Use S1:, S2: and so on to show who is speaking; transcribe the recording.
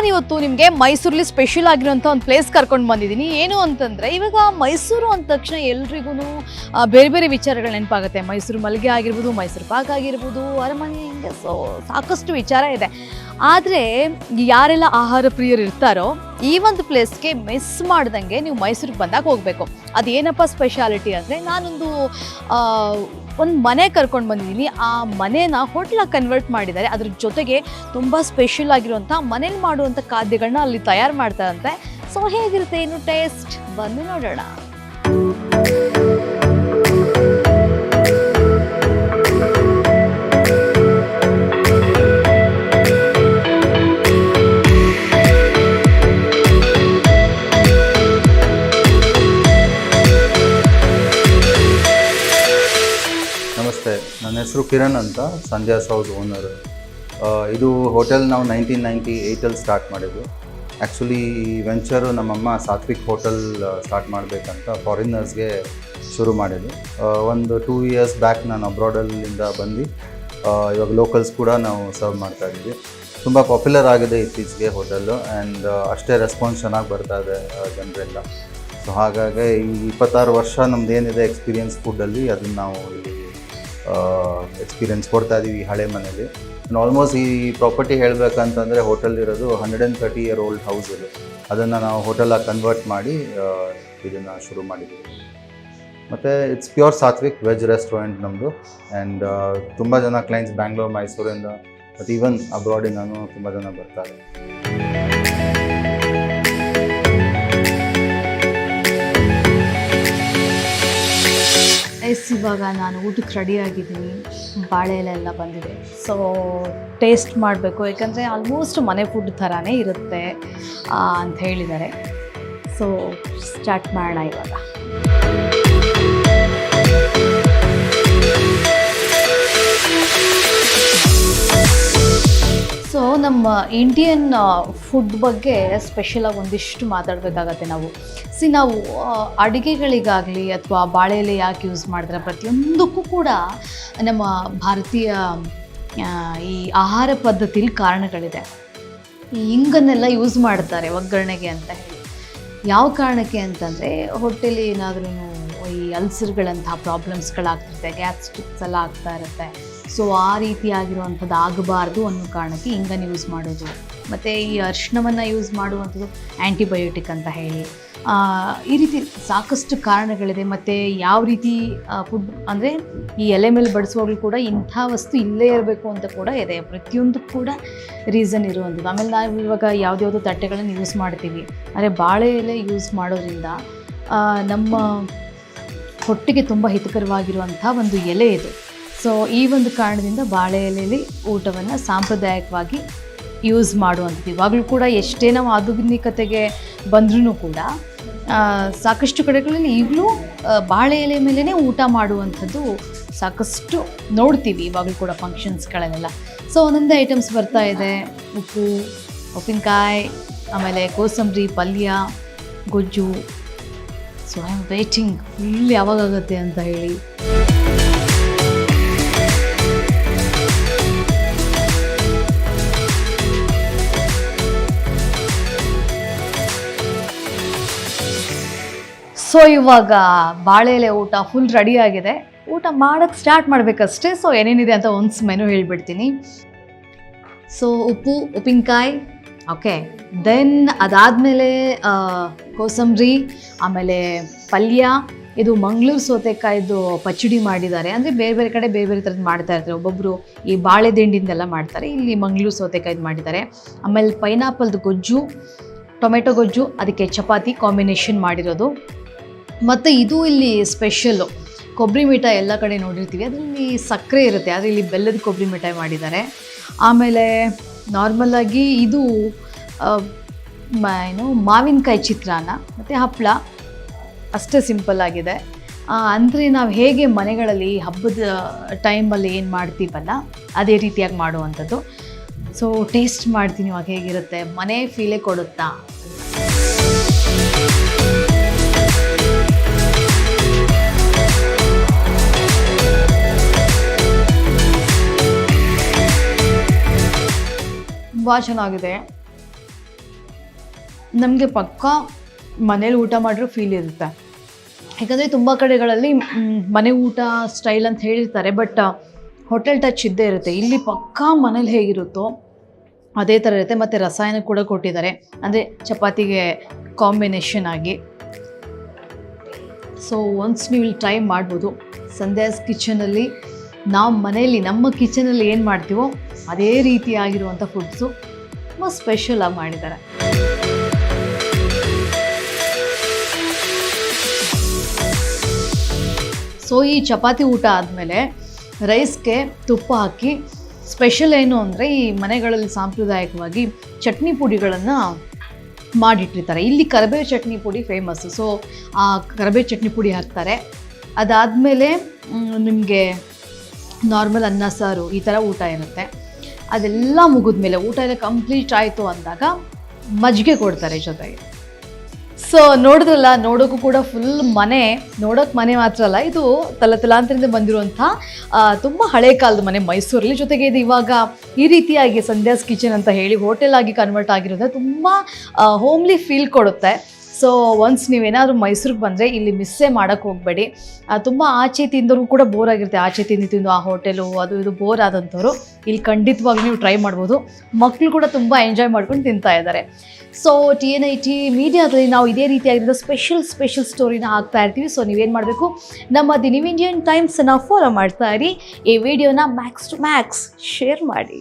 S1: ನಿಮಗೆ ಮೈಸೂರಲ್ಲಿ ಸ್ಪೆಷಲ್ ಆಗಿರೋಂಥ ಒಂದು ಪ್ಲೇಸ್ ಕರ್ಕೊಂಡು ಬಂದಿದ್ದೀನಿ. ಏನು ಅಂತಂದರೆ, ಇವಾಗ ಮೈಸೂರು ಅಂದ ತಕ್ಷಣ ಎಲ್ರಿಗೂ ಬೇರೆ ಬೇರೆ ವಿಚಾರಗಳು ನೆನಪಾಗುತ್ತೆ. ಮೈಸೂರು ಮಲ್ಲಿಗೆ ಆಗಿರ್ಬೋದು, ಮೈಸೂರು ಪಾಕ್ ಆಗಿರ್ಬೋದು, ಅರಮನೆ ಹಿಂಗೆ ಸೊ, ಸಾಕಷ್ಟು ವಿಚಾರ ಇದೆ. ಆದರೆ, ಯಾರೆಲ್ಲ ಆಹಾರ ಪ್ರಿಯರು ಇರ್ತಾರೋ, ಈ ಒಂದು ಪ್ಲೇಸ್ಗೆ ಮಿಸ್ ಮಾಡ್ದಂಗೆ ನೀವು ಮೈಸೂರಿಗೆ ಬಂದಾಗ ಹೋಗಬೇಕು. ಅದೇನಪ್ಪ ಸ್ಪೆಷಾಲಿಟಿ ಅಂದರೆ ನಾನೊಂದು ಒಂದು ಮನೆ ಕರ್ಕೊಂಡು ಬಂದಿದ್ದೀನಿ ಆ ಮನೇನ ಹೋಟ್ಲಾಗಿ ಕನ್ವರ್ಟ್ ಮಾಡಿದ್ದಾರೆ. ಅದ್ರ ಜೊತೆಗೆ ತುಂಬ ಸ್ಪೆಷಲ್ ಆಗಿರುವಂಥ ಮನೇಲಿ ಮಾಡುವಂಥ ಖಾದ್ಯಗಳನ್ನ ಅಲ್ಲಿ ತಯಾರು ಮಾಡ್ತಾರಂತೆ. ಸೊ ಹೇಗಿರುತ್ತೆ ಏನು ಟೇಸ್ಟ್ ಬಂದು ನೋಡೋಣ.
S2: ಹೆಸರು ಕಿರಣ್ ಅಂತ, ಸಂಧ್ಯಾ ಸೌದ್ ಓನರ್ ಇದು ಹೋಟೆಲ್ ನಾವು ನೈನ್ಟೀನ್ ನೈಂಟಿ ಏಯ್ಟಲ್ಲಿ ಸ್ಟಾರ್ಟ್ ಮಾಡಿದ್ದು. ಆ್ಯಕ್ಚುಲಿ ಈ ವೆಂಚರು ನಮ್ಮಮ್ಮ ಸಾತ್ವಿಕ್ ಹೋಟೆಲ್ ಸ್ಟಾರ್ಟ್ ಮಾಡಬೇಕಂತ ಫಾರಿನರ್ಸ್ಗೆ ಶುರು ಮಾಡಿದ್ದು. ಒಂದು ಟೂ ಇಯರ್ಸ್ ಬ್ಯಾಕ್ ನಾನು ಅಬ್ರಾಡಲ್ಲಿಂದ ಬಂದು ಇವಾಗ ಲೋಕಲ್ಸ್ ಕೂಡ ನಾವು ಸರ್ವ್ ಮಾಡ್ತಾ ಇದ್ದೀವಿ. ತುಂಬ ಪಾಪ್ಯುಲರ್ ಆಗಿದೆ ಇತ್ತೀಚೆಗೆ ಹೋಟೆಲ್ಲು ಆ್ಯಂಡ್ ಅಷ್ಟೇ ರೆಸ್ಪಾನ್ಸ್ ಚೆನ್ನಾಗಿ ಬರ್ತಾ ಇದೆ ಜನರೆಲ್ಲ. ಸೊ ಹಾಗಾಗಿ ಈ ಇಪ್ಪತ್ತಾರು ವರ್ಷ ನಮ್ದು ಏನಿದೆ ಎಕ್ಸ್ಪೀರಿಯನ್ಸ್ ಫುಡ್ಡಲ್ಲಿ ಅದನ್ನು ನಾವು ಇಲ್ಲಿ ಎಕ್ಸ್ಪೀರಿಯನ್ಸ್ ಕೊಡ್ತಾ ಇದ್ದೀವಿ ಹಳೆ ಮನೇಲಿ ಆಲ್ಮೋಸ್ಟ್ ಈ ಪ್ರಾಪರ್ಟಿ ಹೇಳಬೇಕಂತಂದರೆ ಹೋಟೆಲ್ ಇರೋದು hundred and thirty year old house ಇದೆ ಅದನ್ನು ನಾವು ಹೋಟೆಲಾಗಿ ಕನ್ವರ್ಟ್ ಮಾಡಿ ಇದನ್ನು ಶುರು ಮಾಡಿದ್ದೀವಿ ಮತ್ತು it's pure satvik veg restaurant ನಮ್ಮದು ಆ್ಯಂಡ್ ತುಂಬ ಜನ ಕ್ಲೈಂಟ್ಸ್ ಬ್ಯಾಂಗ್ಳೂರ್ ಮೈಸೂರಿಂದ ಮತ್ತು ಈವನ್ ಅಬ್ರಾಡಿಂದನೂ ತುಂಬ ಜನ ಬರ್ತಾರೆ.
S1: ಎಸ್, ಇವಾಗ ನಾನು ಊಟಕ್ಕೆ ರೆಡಿ ಆಗಿದ್ದೀನಿ. ಬಾಳೆ ಎಲೆ ಎಲ್ಲ ಬಂದಿದೆ. ಸೊ ಟೇಸ್ಟ್ ಮಾಡಬೇಕು. ಯಾಕಂದರೆ ಆಲ್ಮೋಸ್ಟ್ ಮನೆ ಫುಡ್ ಥರನೇ ಇರುತ್ತೆ ಅಂತ ಹೇಳಿದ್ದಾರೆ. ಸೊ ಸ್ಟಾರ್ಟ್ ಮಾಡೋಣ ಇವಾಗ. ನಮ್ಮ ಇಂಡಿಯನ್ ಫುಡ್ ಬಗ್ಗೆ ಸ್ಪೆಷಲಾಗಿ ಒಂದಿಷ್ಟು ಮಾತಾಡಬೇಕಾಗತ್ತೆ ನಾವು. ಸಿ ನಾವು ಅಡುಗೆಗಳಿಗಾಗಲಿ ಅಥವಾ ಬಾಳೆ ಎಲೆ ಯಾಕೆ ಯೂಸ್ ಮಾಡಿದ್ರೆ ಪ್ರತಿಯೊಂದಕ್ಕೂ ಕೂಡ ನಮ್ಮ ಭಾರತೀಯ ಈ ಆಹಾರ ಪದ್ಧತಿಲಿ ಕಾರಣಗಳಿದೆ. ಈ ಇಂಗನ್ನೆಲ್ಲ ಯೂಸ್ ಮಾಡ್ತಾರೆ ಒಗ್ಗರಣೆಗೆ ಅಂತ ಹೇಳಿ. ಯಾವ ಕಾರಣಕ್ಕೆ ಅಂತಂದರೆ ಹೊಟ್ಟೆಲಿ ಏನಾದ್ರೂ ಈ ಅಲ್ಸರ್ಗಳಂತಹ ಪ್ರಾಬ್ಲಮ್ಸ್ಗಳಾಗ್ತಿರುತ್ತೆ ಗ್ಯಾಸ್ಟ್ರಿಕ್ಸ್ ಎಲ್ಲ ಆಗ್ತಾ ಇರುತ್ತೆ. ಸೊ ಆ ರೀತಿಯಾಗಿರುವಂಥದ್ದು ಆಗಬಾರ್ದು ಅನ್ನೋ ಕಾರಣಕ್ಕೆ ಇಂಗನ್ನು ಯೂಸ್ ಮಾಡೋದು. ಮತ್ತು ಈ ಅರಿಶಿಣವನ್ನು ಯೂಸ್ ಮಾಡುವಂಥದ್ದು ಆ್ಯಂಟಿಬಯೋಟಿಕ್ ಅಂತ ಹೇಳಿ. ಈ ರೀತಿ ಸಾಕಷ್ಟು ಕಾರಣಗಳಿದೆ. ಮತ್ತು ಯಾವ ರೀತಿ ಫುಡ್ ಅಂದರೆ ಈ ಎಲೆ ಮೇಲೆ ಬಡಿಸುವಾಗಲೂ ಕೂಡ ಇಂಥ ವಸ್ತು ಇಲ್ಲೇ ಇರಬೇಕು ಅಂತ ಕೂಡ ಇದೆ. ಪ್ರತಿಯೊಂದು ಕೂಡ ರೀಸನ್ ಇರುವಂಥದ್ದು. ಆಮೇಲೆ ನಾವು ಇವಾಗ ಯಾವುದ್ಯಾವುದೋ ತಟ್ಟೆಗಳನ್ನು ಯೂಸ್ ಮಾಡ್ತೀವಿ. ಅಂದರೆ ಬಾಳೆ ಎಲೆ ಯೂಸ್ ಮಾಡೋದ್ರಿಂದ ನಮ್ಮ ಹೊಟ್ಟೆಗೆ ತುಂಬ ಹಿತಕರವಾಗಿರುವಂಥ ಒಂದು ಎಲೆ ಇದು. ಸೊ ಈ ಒಂದು ಕಾರಣದಿಂದ ಬಾಳೆ ಎಲೆಯಲ್ಲಿ ಊಟವನ್ನು ಸಾಂಪ್ರದಾಯಿಕವಾಗಿ ಯೂಸ್ ಮಾಡುವಂಥದ್ದು. ಇವಾಗಲೂ ಕೂಡ ಎಷ್ಟೇ ನಾವು ಆಧುನಿಕತೆಗೆ ಬಂದ್ರೂ ಕೂಡ ಸಾಕಷ್ಟು ಕಡೆಗಳಲ್ಲಿ ಈಗಲೂ ಬಾಳೆ ಎಲೆ ಮೇಲೇ ಊಟ ಮಾಡುವಂಥದ್ದು ಸಾಕಷ್ಟು ನೋಡ್ತೀವಿ ಇವಾಗಲೂ ಕೂಡ ಫಂಕ್ಷನ್ಸ್ಗಳನ್ನೆಲ್ಲ ಸೊ ಒಂದೊಂದೇ ಐಟಮ್ಸ್ ಬರ್ತಾ ಇದೆ. ಉಪ್ಪು, ಉಪ್ಪಿನಕಾಯಿ, ಆಮೇಲೆ ಕೋಸಂಬರಿ, ಪಲ್ಯ, ಗೊಜ್ಜು. So I am waiting full ಯಾವಾಗಾಗುತ್ತೆ ಅಂತ ಹೇಳಿ. ಸೊ ಇವಾಗ ಬಾಳೆ ಎಲೆ ಊಟ ಫುಲ್ ರೆಡಿ ಆಗಿದೆ. ಊಟ ಮಾಡೋಕ್ಕೆ ಸ್ಟಾರ್ಟ್ ಮಾಡಬೇಕಷ್ಟೇ. ಸೊ ಏನೇನಿದೆ ಅಂತ ಒಂದು ಮೆನು ಹೇಳ್ಬಿಡ್ತೀನಿ. ಸೊ ಉಪ್ಪು, ಉಪ್ಪಿನಕಾಯಿ ಓಕೆ ದೆನ್ ಅದಾದಮೇಲೆ ಕೋಸಂಬರಿ, ಆಮೇಲೆ ಪಲ್ಯ, ಇದು ಮಂಗಳೂರು ಸೌತೆಕಾಯ್ದು ಪಚ್ಚಡಿ ಮಾಡಿದ್ದಾರೆ. ಅಂದರೆ ಬೇರೆ ಬೇರೆ ಕಡೆ ಬೇರೆ ಬೇರೆ ಥರದ್ದು ಮಾಡ್ತಾ ಇರ್ತಾರೆ. ಒಬ್ಬೊಬ್ಬರು ಈ ಬಾಳೆ ದಿಂಡಿಂದೆಲ್ಲ ಮಾಡ್ತಾರೆ. ಇಲ್ಲಿ ಮಂಗಳೂರು ಸೌತೆಕಾಯ್ದು ಮಾಡಿದ್ದಾರೆ. ಆಮೇಲೆ ಪೈನಾಪಲ್ದು ಗೊಜ್ಜು ಟೊಮೆಟೊ ಗೊಜ್ಜು, ಅದಕ್ಕೆ ಚಪಾತಿ ಕಾಂಬಿನೇಷನ್ ಮಾಡಿರೋದು. ಮತ್ತು ಇದು ಇಲ್ಲಿ ಸ್ಪೆಷಲ್ಲು ಕೊಬ್ಬರಿ ಮಿಠಾಯಿ ಎಲ್ಲ ಕಡೆ ನೋಡಿರ್ತೀವಿ. ಅದರಲ್ಲಿ ಸಕ್ಕರೆ ಇರುತ್ತೆ. ಆದರೆ ಇಲ್ಲಿ ಬೆಲ್ಲದ ಕೊಬ್ಬರಿ ಮಿಠಾಯಿ ಮಾಡಿದ್ದಾರೆ. ಆಮೇಲೆ ನಾರ್ಮಲಾಗಿ ಇದು ಏನು, ಮಾವಿನಕಾಯಿ ಚಿತ್ರಾನ್ನ, ಮತ್ತು ಹಪ್ಪಳ ಅಷ್ಟೇ ಸಿಂಪಲ್ ಆಗಿದೆ. ಅಂದರೆ ನಾವು ಹೇಗೆ ಮನೆಗಳಲ್ಲಿ ಹಬ್ಬದ ಟೈಮಲ್ಲಿ ಏನು ಮಾಡ್ತೀವಲ್ಲ, ಅದೇ ರೀತಿಯಾಗಿ ಮಾಡುವಂಥದ್ದು. ಸೊ ಟೇಸ್ಟ್ ಮಾಡ್ತೀನಿ. ಇವಾಗ ಹೇಗಿರುತ್ತೆ? ಮನೆ ಫೀಲೇ ಕೊಡುತ್ತಾ? ತುಂಬ ಚೆನ್ನಾಗಿದೆ. ನಮಗೆ ಪಕ್ಕಾ ಮನೇಲಿ ಊಟ ಮಾಡಿರೋ ಫೀಲ್ ಇರುತ್ತೆ. ಯಾಕಂದರೆ ತುಂಬ ಕಡೆಗಳಲ್ಲಿ ಮನೆ ಊಟ ಸ್ಟೈಲ್ ಅಂತ ಹೇಳಿರ್ತಾರೆ ಬಟ್ ಹೋಟೆಲ್ ಟಚ್ ಇದ್ದೇ ಇರುತ್ತೆ. ಇಲ್ಲಿ ಪಕ್ಕಾ ಮನೇಲಿ ಹೇಗಿರುತ್ತೋ ಅದೇ ಥರ ಇರುತ್ತೆ. ಮತ್ತು ರಸಾಯನ ಕೂಡ ಕೊಟ್ಟಿದ್ದಾರೆ. ಅಂದರೆ ಚಪಾತಿಗೆ ಕಾಂಬಿನೇಷನ್ ಆಗಿ. ಸೊ ಒನ್ಸ್ ನೀವು ಇಲ್ಲಿ ಟ್ರೈ ಮಾಡ್ಬೋದು. ಸಂಧ್ಯಾಸ್ ಕಿಚನಲ್ಲಿ ನಾವು ಮನೆಯಲ್ಲಿ ನಮ್ಮ ಕಿಚನಲ್ಲಿ ಏನು ಮಾಡ್ತೀವೋ ಅದೇ ರೀತಿಯಾಗಿರುವಂಥ ಫುಡ್ಸು ತುಂಬ ಸ್ಪೆಷಲಾಗಿ ಮಾಡಿದ್ದಾರೆ. ಸೊ ಈ ಚಪಾತಿ ಊಟ ಆದಮೇಲೆ ರೈಸ್ಗೆ ತುಪ್ಪ ಹಾಕಿ ಸ್ಪೆಷಲ್ ಏನು ಅಂದರೆ ಈ ಮನೆಗಳಲ್ಲಿ ಸಾಂಪ್ರದಾಯಿಕವಾಗಿ ಚಟ್ನಿ ಪುಡಿಗಳನ್ನು ಮಾಡಿಟ್ಟಿರ್ತಾರೆ. ಇಲ್ಲಿ ಕರಬೇವು ಚಟ್ನಿ ಪುಡಿ ಫೇಮಸ್ಸು ಸೊ ಆ ಕರಬೇವು ಚಟ್ನಿ ಪುಡಿ ಹಾಕ್ತಾರೆ. ಅದಾದಮೇಲೆ ನಿಮಗೆ ನಾರ್ಮಲ್ ಅನ್ನ, ಸಾರು, ಈ ಥರ ಊಟ ಇರುತ್ತೆ. ಅದೆಲ್ಲ ಮುಗಿದ್ಮೇಲೆ ಊಟ ಎಲ್ಲ ಕಂಪ್ಲೀಟ್ ಆಯಿತು ಅಂದಾಗ ಮಜ್ಜಿಗೆ ಕೊಡ್ತಾರೆ ಜೊತೆಗೆ. ಸೊ ನೋಡಿದ್ರಲ್ಲ ನೋಡೋಕ್ಕೂ ಕೂಡ ಫುಲ್ ಮನೆ, ನೋಡೋಕೆ ಮನೆ ಮಾತ್ರ ಅಲ್ಲ, ಇದು ತಲತಲಾಂತರದಿಂದ ಬಂದಿರುವಂಥ ತುಂಬ ಹಳೆ ಕಾಲದ ಮನೆ ಮೈಸೂರಲ್ಲಿ ಜೊತೆಗೆ ಇದು ಇವಾಗ ಈ ರೀತಿಯಾಗಿ ಸಂಧ್ಯಾಸ್ ಕಿಚನ್ ಅಂತ ಹೇಳಿ ಹೋಟೆಲ್ ಆಗಿ ಕನ್ವರ್ಟ್ ಆಗಿರೋದ್ರೆ ತುಂಬ ಹೋಮ್ಲಿ ಫೀಲ್ ಕೊಡುತ್ತೆ. ಸೊ ಒನ್ಸ್ ನೀವೇನಾದರೂ ಮೈಸೂರಿಗೆ ಬಂದರೆ ಇಲ್ಲಿ ಮಿಸ್ಸೇ ಮಾಡೋಕ್ಕೆ ಹೋಗಬೇಡಿ. ತುಂಬ ಆಚೆ ತಿಂದವ್ರಿಗೂ ಕೂಡ ಬೋರ್ ಆಗಿರುತ್ತೆ. ಆಚೆ ತಿಂದು ತಿಂದು ಆ ಹೋಟೆಲು ಅದು ಇದು ಬೋರ್ ಆದಂಥವ್ರು ಇಲ್ಲಿ ಖಂಡಿತವಾಗಿ ನೀವು ಟ್ರೈ ಮಾಡ್ಬೋದು. ಮಕ್ಕಳು ಕೂಡ ತುಂಬ ಎಂಜಾಯ್ ಮಾಡ್ಕೊಂಡು ತಿಂತಾ ಇದ್ದಾರೆ. So T N I T ಮೀಡಿಯಾದಲ್ಲಿ ನಾವು ಇದೇ ರೀತಿಯಾಗಿರೋ ಸ್ಪೆಷಲ್ ಸ್ಪೆಷಲ್ ಸ್ಟೋರಿನ ಹಾಕ್ತಾ ಇರ್ತೀವಿ. ಸೊ ನೀವೇನು ಮಾಡಬೇಕು? ನಮ್ಮ ದಿ ನ್ಯೂ ಇಂಡಿಯನ್ ಟೈಮ್ಸನ್ನು ಫಾಲೋ ಮಾಡ್ತಾ ಇರಿ. ಈ ವಿಡಿಯೋನ ಮ್ಯಾಕ್ಸ್ ಟು ಮ್ಯಾಕ್ಸ್ ಶೇರ್ ಮಾಡಿ.